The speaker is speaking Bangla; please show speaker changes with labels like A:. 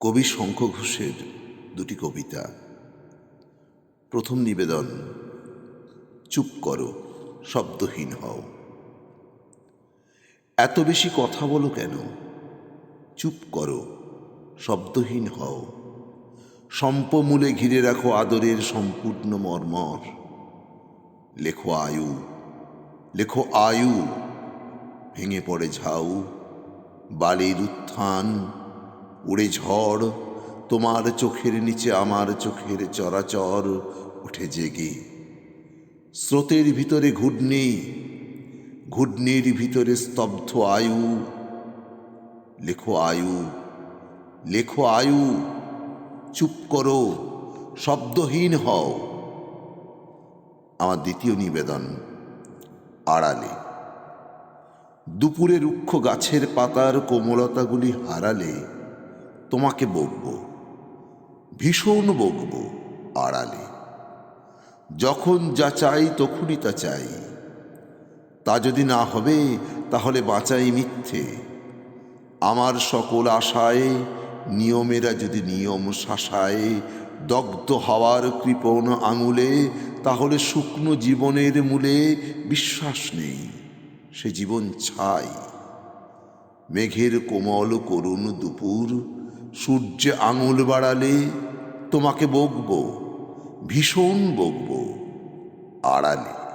A: কবি শঙ্খ ঘোষের দুটি কবিতা। প্রথম নিবেদন, চুপ করো, শব্দহীন হও। এত বেশি কথা বলো কেন? চুপ করো, শব্দহীন হও। সম্পমূলে ঘিরে রাখো আদরের সম্পূর্ণ মর্মর। লেখো আয়ু লেখো আয়ু, ভেঙে পড়ে ঝাউ, বালির উত্থান উড়ে ঝড়, তোমার চোখের নিচে আমার চোখের চরাচর উঠে জেগে। স্রোতের ভিতরে ঘূর্ণি, ঘূর্ণির ভিতরে স্তব্ধ আয়ু। লেখো আয়ু লেখো আয়ু, চুপ করো, শব্দহীন হও। আমার দ্বিতীয় নিবেদন, আড়ালে। দুপুরে রুক্ষ গাছের পাতার কোমলতাগুলি হারালে তোমাকে বকব, ভীষণ বকব আড়ালে। যখন যা চাই তখনই তা চাই। তা যদি না হবে তাহলে বাঁচাই মিথ্যে। আমার সকল আশায়, নিয়মেরা যদি নিয়ম শাসায়, দগ্ধ হওয়ার কৃপণ আঙুলে, তাহলে শুকনো জীবনের মূলে বিশ্বাস নেই, সে জীবন ছাই। মেঘের কোমল করুণ দুপুর সূর্যে আঙুল বাড়ালে তোমাকে বকবো ভীষণ বকবো আড়ালে।